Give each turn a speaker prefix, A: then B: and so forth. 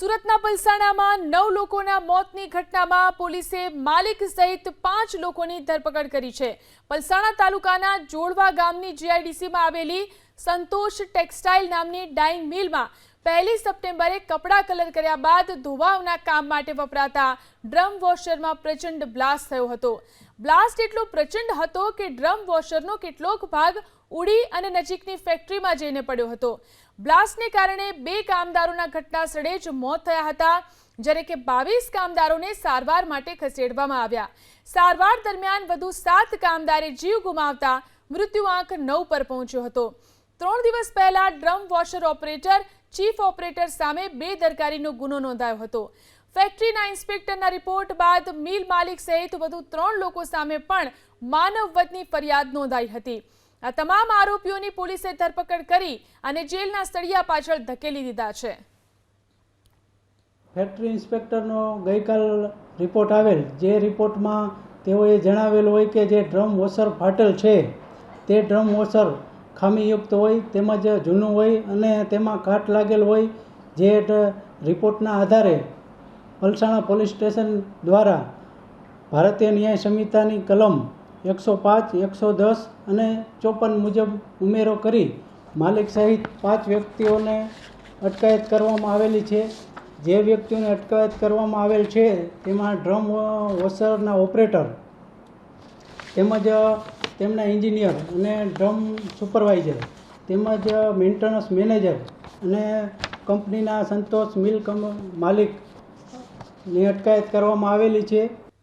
A: સુરતના પલસાણામાં નવ લોકોના મોતની ઘટનામાં પોલીસે માલિક સહિત પાંચ લોકોની ધરપકડ કરી છે. પલસાણા તાલુકાના જોડવા ગામની જીઆઈડીસીમાં આવેલી સંતોષ ટેક્સટાઇલ નામની ડાઇંગ મિલમાં પહેલી સપ્ટેમ્બરે કપડાં કલર કર્યા બાદ ધોવાવના કામ માટે વપરાતા ડ્રમ વોશરમાં પ્રચંડ બ્લાસ્ટ થયો હતો. બ્લાસ્ટ એટલો પ્રચંડ હતો કે ડ્રમ વોશરનો કેટલોક ભાગ ઉડી અને નજીકની ફેક્ટરીમાં જઈને પડ્યો હતો. બ્લાસ્ટને કારણે બે કામદારોના ઘટના સ્થળે જ મોત થયા હતા, જ્યારે કે બાવીસ કામદારોને સારવાર માટે ખસેડવામાં આવ્યા. સારવાર દરમિયાન વધુ સાત કામદારે જીવ ગુમાવતા મૃત્યુઆંક નવ પર પહોંચ્યો હતો. ત્રણ દિવસ પહેલા drum washer operator chief operator સામે બેદરકારીનો ગુનો નોંધાયો હતો. ફેક્ટરીના ઇન્સ્પેક્ટરના રિપોર્ટ બાદ મિલ માલિક સહિત વધુ ત્રણ લોકો સામે પણ માનવ વતની ફરિયાદ નોંધાઈ હતી. આ તમામ આરોપીઓની પોલીસે ધરપકડ કરી અને જેલના સળિયા પાછળ ધકેલી દીધા છે.
B: ફેક્ટરી ઇન્સ્પેક્ટરનો ગઈકાલ રિપોર્ટ આવેલ, જે રિપોર્ટમાં તેઓએ જણાવેલું હોય કે જે ડ્રમ વોશર ફાટેલ છે, તે ડ્રમ વોશર ખામીયુક્ત હોય, તેમજ જૂનું હોય અને તેમાં કાટ લાગેલ હોય, જે રિપોર્ટના આધારે પલસાણા પોલીસ સ્ટેશન દ્વારા ભારતીય ન્યાય સંહિતાની કલમ એકસો પાંચ, એકસો દસ અને ચોપન મુજબ ઉમેરો કરી માલિક સહિત પાંચ વ્યક્તિઓને અટકાયત કરવામાં આવેલી છે. જે વ્યક્તિઓને અટકાયત કરવામાં આવેલ છે, તેમાં ડ્રમ વોશરના ઓપરેટર તેમજ તેમના એન્જિનિયર અને ડ્રમ સુપરવાઇઝર તેમજ મેન્ટેનન્સ મેનેજર અને કંપનીના સંતોષ મિલ કમ માલિકની અટકાયત કરવામાં આવેલી છે.